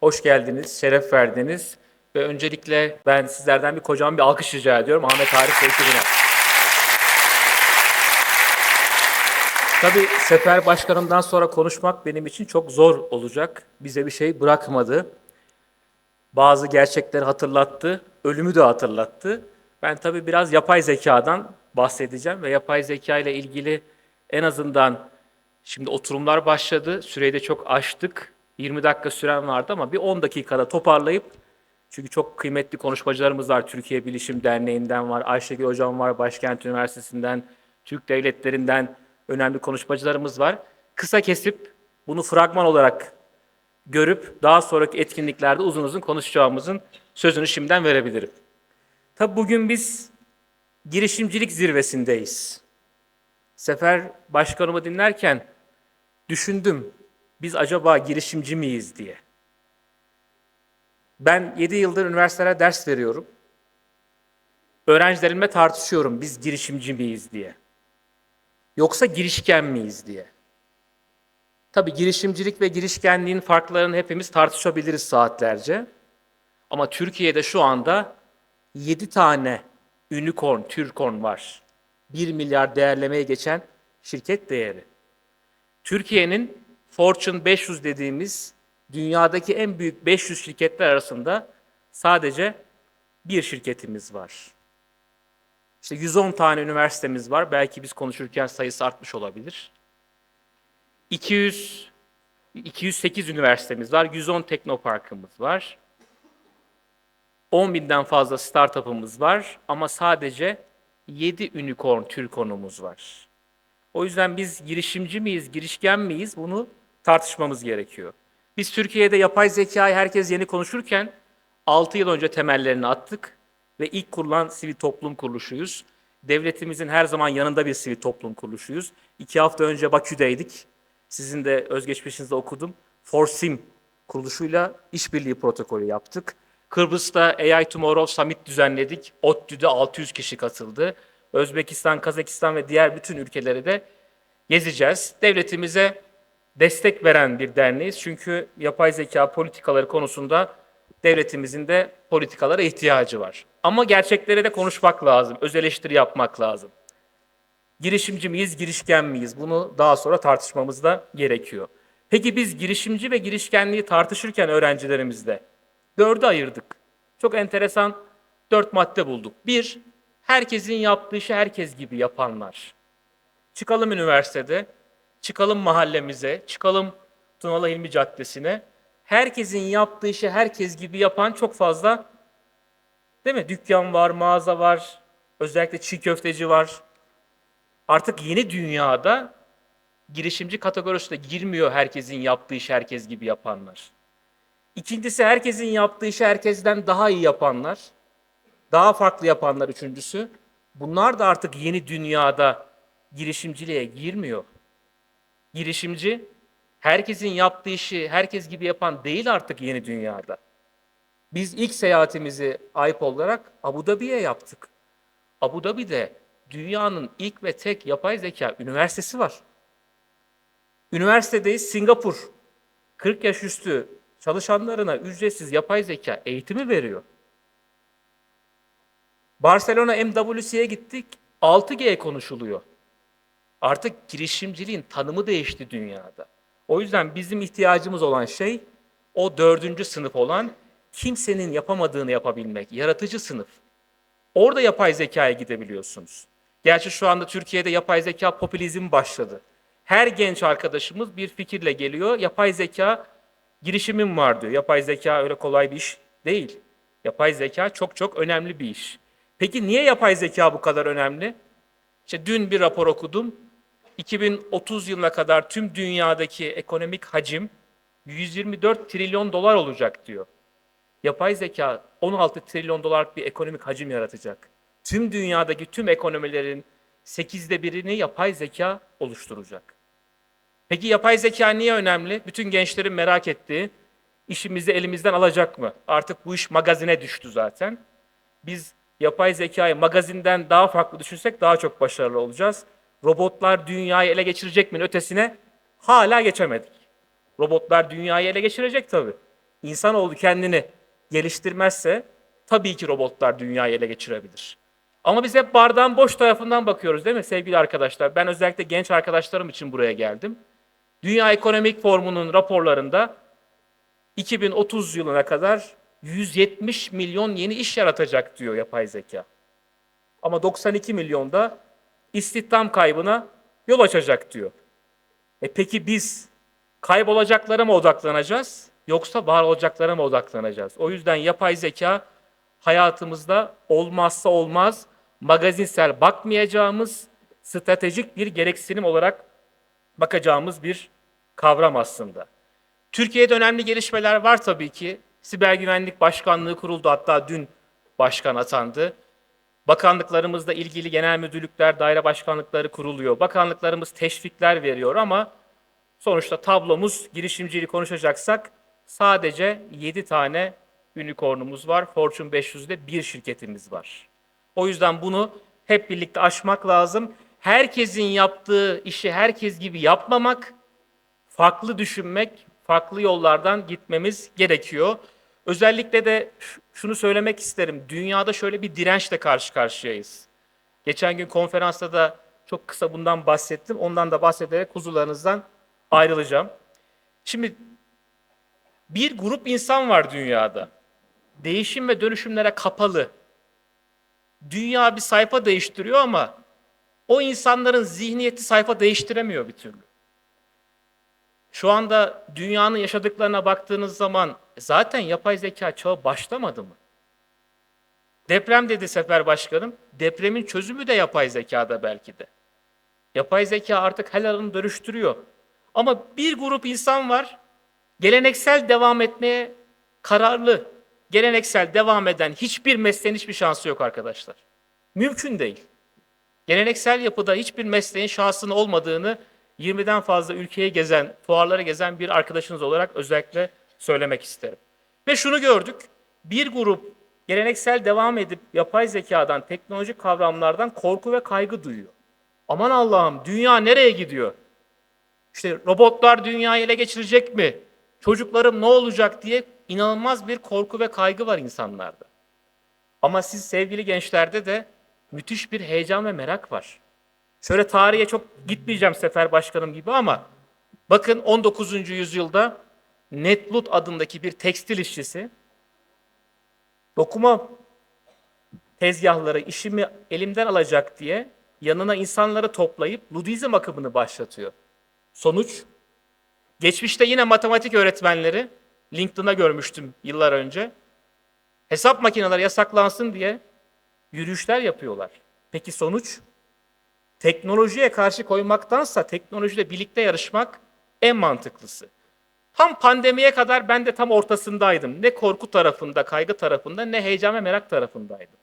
Hoş geldiniz, şeref verdiniz. Ve öncelikle ben sizlerden bir kocaman bir alkış rica ediyorum Ahmet Arif ve ekibine. Tabii Sefer Başkanım'dan sonra konuşmak benim için çok zor olacak. Bize bir şey bırakmadı. Bazı gerçekleri hatırlattı, ölümü de hatırlattı. Ben tabii biraz yapay zekadan bahsedeceğim ve yapay zeka ile ilgili en azından şimdi oturumlar başladı. Süreyi de çok aştık. 20 dakika süren vardı ama bir 10 dakikada toparlayıp çünkü çok kıymetli konuşmacılarımız var. Türkiye Bilişim Derneği'nden var, Ayşegül Hocam var, Başkent Üniversitesi'nden, Türk devletlerinden önemli konuşmacılarımız var. Kısa kesip bunu fragman olarak görüp daha sonraki etkinliklerde uzun uzun konuşacağımızın sözünü şimdiden verebilirim. Tabi bugün biz girişimcilik zirvesindeyiz. Sefer Başkanımı dinlerken düşündüm biz acaba girişimci miyiz diye. Ben 7 yıldır üniversitelere ders veriyorum. Öğrencilerimle tartışıyorum biz girişimci miyiz diye. Yoksa girişken miyiz diye. Tabii girişimcilik ve girişkenliğin farklarını hepimiz tartışabiliriz saatlerce. Ama Türkiye'de şu anda 7 tane unicorn, türkorn var. 1 milyar değerlemeye geçen şirket değeri. Türkiye'nin Fortune 500 dediğimiz dünyadaki en büyük 500 şirketler arasında sadece bir şirketimiz var. İşte 110 tane üniversitemiz var. Belki biz konuşurken sayısı artmış olabilir. 200 208 üniversitemiz var. 110 teknoparkımız var. 10 binden fazla startup'ımız var ama sadece 7 unicorn türkonumuz var. O yüzden biz girişimci miyiz, girişken miyiz bunu tartışmamız gerekiyor. Biz Türkiye'de yapay zekayı herkes yeni konuşurken 6 yıl önce temellerini attık ve ilk kurulan sivil toplum kuruluşuyuz. Devletimizin her zaman yanında bir sivil toplum kuruluşuyuz. İki hafta önce Bakü'deydik. Sizin de özgeçmişinizde okudum. Forsim kuruluşuyla işbirliği protokolü yaptık. Kıbrıs'ta AI Tomorrow Summit düzenledik. ODTÜ'de 600 kişi katıldı. Özbekistan, Kazakistan ve diğer bütün ülkeleri de gezeceğiz. Devletimize destek veren bir derneğiz. Çünkü yapay zeka politikaları konusunda devletimizin de politikalara ihtiyacı var. Ama gerçeklere de konuşmak lazım, öz eleştiri yapmak lazım. Girişimci miyiz, girişken miyiz? Bunu daha sonra tartışmamız da gerekiyor. Peki biz girişimci ve girişkenliği tartışırken öğrencilerimizle dörde ayırdık. Çok enteresan dört madde bulduk. Bir, herkesin yaptığı işi herkes gibi yapanlar. Çıkalım üniversitede, çıkalım mahallemize, çıkalım Tunalı Hilmi Caddesi'ne. Herkesin yaptığı işi herkes gibi yapan çok fazla değil mi? Dükkan var, mağaza var, özellikle çiğ köfteci var. Artık yeni dünyada girişimci kategorisine girmiyor herkesin yaptığı işi herkes gibi yapanlar. İkincisi herkesin yaptığı işi herkesten daha iyi yapanlar. Daha farklı yapanlar üçüncüsü. Bunlar da artık yeni dünyada girişimciliğe girmiyor. Girişimci herkesin yaptığı işi herkes gibi yapan değil artık yeni dünyada. Biz ilk seyahatimizi AYP olarak Abu Dhabi'ye yaptık. Abu Dhabi'de dünyanın ilk ve tek yapay zeka üniversitesi var. Üniversitedeyiz Singapur. 40 yaş üstü çalışanlarına ücretsiz yapay zeka eğitimi veriyor. Barcelona MWC'ye gittik. 6G konuşuluyor. Artık girişimciliğin tanımı değişti dünyada. O yüzden bizim ihtiyacımız olan şey o dördüncü sınıf olan kimsenin yapamadığını yapabilmek, yaratıcı sınıf. Orada yapay zekaya gidebiliyorsunuz. Gerçi şu anda Türkiye'de yapay zeka popülizm başladı. Her genç arkadaşımız bir fikirle geliyor. Yapay zeka girişimim var diyor. Yapay zeka öyle kolay bir iş değil. Yapay zeka çok çok önemli bir iş. Peki niye yapay zeka bu kadar önemli? İşte dün bir rapor okudum. 2030 yılına kadar tüm dünyadaki ekonomik hacim 124 trilyon dolar olacak diyor. Yapay zeka 16 trilyon dolarlık bir ekonomik hacim yaratacak. Tüm dünyadaki tüm ekonomilerin 8'de birini yapay zeka oluşturacak. Peki yapay zeka niye önemli? Bütün gençlerin merak ettiği işimizi elimizden alacak mı? Artık bu iş magazine düştü zaten. Biz yapay zekayı magazinden daha farklı düşünsek daha çok başarılı olacağız. Robotlar dünyayı ele geçirecek mi ötesine hala geçemedik. Robotlar dünyayı ele geçirecek tabii. insanoğlu kendini geliştirmezse tabii ki robotlar dünyayı ele geçirebilir. Ama biz hep bardağın boş tarafından bakıyoruz değil mi sevgili arkadaşlar? Ben özellikle genç arkadaşlarım için buraya geldim. Dünya Ekonomik Forumu'nun raporlarında 2030 yılına kadar 170 milyon yeni iş yaratacak diyor yapay zeka. Ama 92 milyonda istihdam kaybına yol açacak diyor. E peki biz kaybolacaklara mı odaklanacağız yoksa var olacaklara mı odaklanacağız? O yüzden yapay zeka hayatımızda olmazsa olmaz, magazinsel bakmayacağımız, stratejik bir gereksinim olarak bakacağımız bir kavram aslında. Türkiye'de önemli gelişmeler var tabii ki. Siber Güvenlik Başkanlığı kuruldu hatta dün başkan atandı. Bakanlıklarımızla ilgili genel müdürlükler, daire başkanlıkları kuruluyor. Bakanlıklarımız teşvikler veriyor ama sonuçta tablomuz girişimciliği konuşacaksak sadece 7 tane unicornumuz var. Fortune 500'de bir şirketimiz var. O yüzden bunu hep birlikte aşmak lazım. Herkesin yaptığı işi herkes gibi yapmamak, farklı düşünmek, farklı yollardan gitmemiz gerekiyor. Özellikle de şunu söylemek isterim. Dünyada şöyle bir dirençle karşı karşıyayız. Geçen gün konferansta da çok kısa bundan bahsettim. Ondan da bahsederek huzurlarınızdan ayrılacağım. Şimdi bir grup insan var dünyada. Değişim ve dönüşümlere kapalı. Dünya bir sayfa değiştiriyor ama o insanların zihniyeti sayfa değiştiremiyor bir türlü. Şu anda dünyanın yaşadıklarına baktığınız zaman zaten yapay zeka çağı başlamadı mı? Deprem dedi Sefer Başkanım. Depremin çözümü de yapay zekada belki de. Yapay zeka artık her alanı dönüştürüyor. Ama bir grup insan var, geleneksel devam etmeye kararlı. Geleneksel devam eden hiçbir mesleğin hiçbir şansı yok arkadaşlar. Mümkün değil. Geleneksel yapıda hiçbir mesleğin şansının olmadığını 20'den fazla ülkeye gezen, fuarlara gezen bir arkadaşınız olarak özellikle söylemek isterim. Ve şunu gördük. Bir grup geleneksel devam edip yapay zekadan, teknolojik kavramlardan korku ve kaygı duyuyor. Aman Allah'ım dünya nereye gidiyor? İşte robotlar dünyayı ele geçirecek mi? Çocuklarım ne olacak diye inanılmaz bir korku ve kaygı var insanlarda. Ama siz sevgili gençlerde de müthiş bir heyecan ve merak var. Şöyle tarihe çok gitmeyeceğim Sefer Başkanım gibi ama bakın 19. yüzyılda Netlut adındaki bir tekstil işçisi dokuma tezgahları işimi elimden alacak diye yanına insanları toplayıp Ludizm akımını başlatıyor. Sonuç geçmişte yine matematik öğretmenleri LinkedIn'da görmüştüm yıllar önce. Hesap makineleri yasaklansın diye yürüyüşler yapıyorlar. Peki sonuç? Teknolojiye karşı koymaktansa teknolojiyle birlikte yarışmak en mantıklısı. Tam pandemiye kadar ben de tam ortasındaydım. Ne korku tarafında, kaygı tarafında, ne heyecan ve merak tarafındaydım.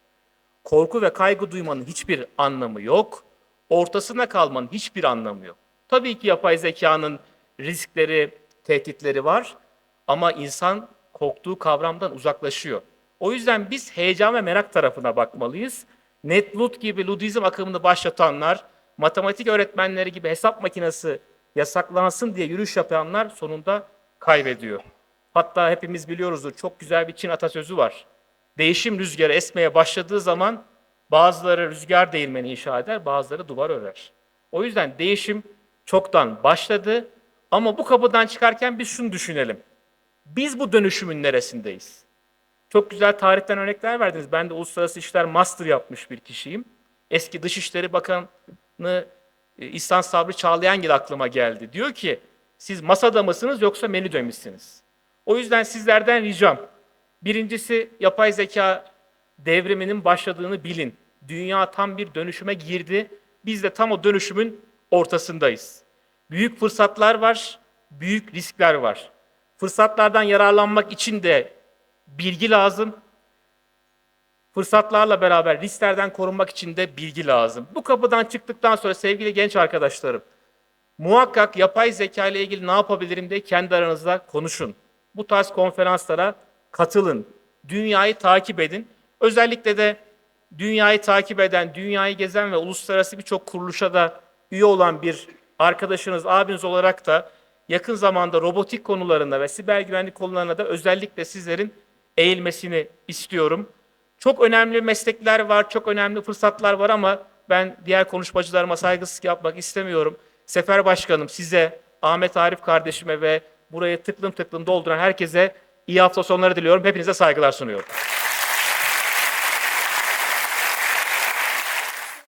Korku ve kaygı duymanın hiçbir anlamı yok. Ortasına kalmanın hiçbir anlamı yok. Tabii ki yapay zekanın riskleri, tehditleri var ama insan korktuğu kavramdan uzaklaşıyor. O yüzden biz heyecan ve merak tarafına bakmalıyız. Netlut gibi Ludizm akımını başlatanlar, matematik öğretmenleri gibi hesap makinesi yasaklansın diye yürüyüş yapanlar sonunda kaybediyor. Hatta hepimiz biliyoruzdur çok güzel bir Çin atasözü var. Değişim rüzgarı esmeye başladığı zaman bazıları rüzgar değirmeni inşa eder, bazıları duvar örer. O yüzden değişim çoktan başladı ama bu kapıdan çıkarken biz şunu düşünelim. Biz bu dönüşümün neresindeyiz? Çok güzel tarihten örnekler verdiniz. Ben de uluslararası işler master yapmış bir kişiyim. Eski Dışişleri Bakanı e, İhsan Sabri Çağlayangil aklıma geldi. Diyor ki siz masada mısınız yoksa menüde misiniz? O yüzden sizlerden ricam. Birincisi yapay zeka devriminin başladığını bilin. Dünya tam bir dönüşüme girdi. Biz de tam o dönüşümün ortasındayız. Büyük fırsatlar var, büyük riskler var. Fırsatlardan yararlanmak için de bilgi lazım. Fırsatlarla beraber risklerden korunmak için de bilgi lazım. Bu kapıdan çıktıktan sonra sevgili genç arkadaşlarım, muhakkak yapay zeka ile ilgili ne yapabilirim diye kendi aranızda konuşun. Bu tarz konferanslara katılın. Dünyayı takip edin. Özellikle de dünyayı takip eden, dünyayı gezen ve uluslararası birçok kuruluşa da üye olan bir arkadaşınız, abiniz olarak da yakın zamanda robotik konularında ve siber güvenlik konularına da özellikle sizlerin eğilmesini istiyorum. Çok önemli meslekler var, çok önemli fırsatlar var ama ben diğer konuşmacılarıma saygısızlık yapmak istemiyorum. Sefer Başkanım size, Ahmet Arif kardeşime ve burayı tıklım tıklım dolduran herkese iyi hafta sonları diliyorum. Hepinize saygılar sunuyorum.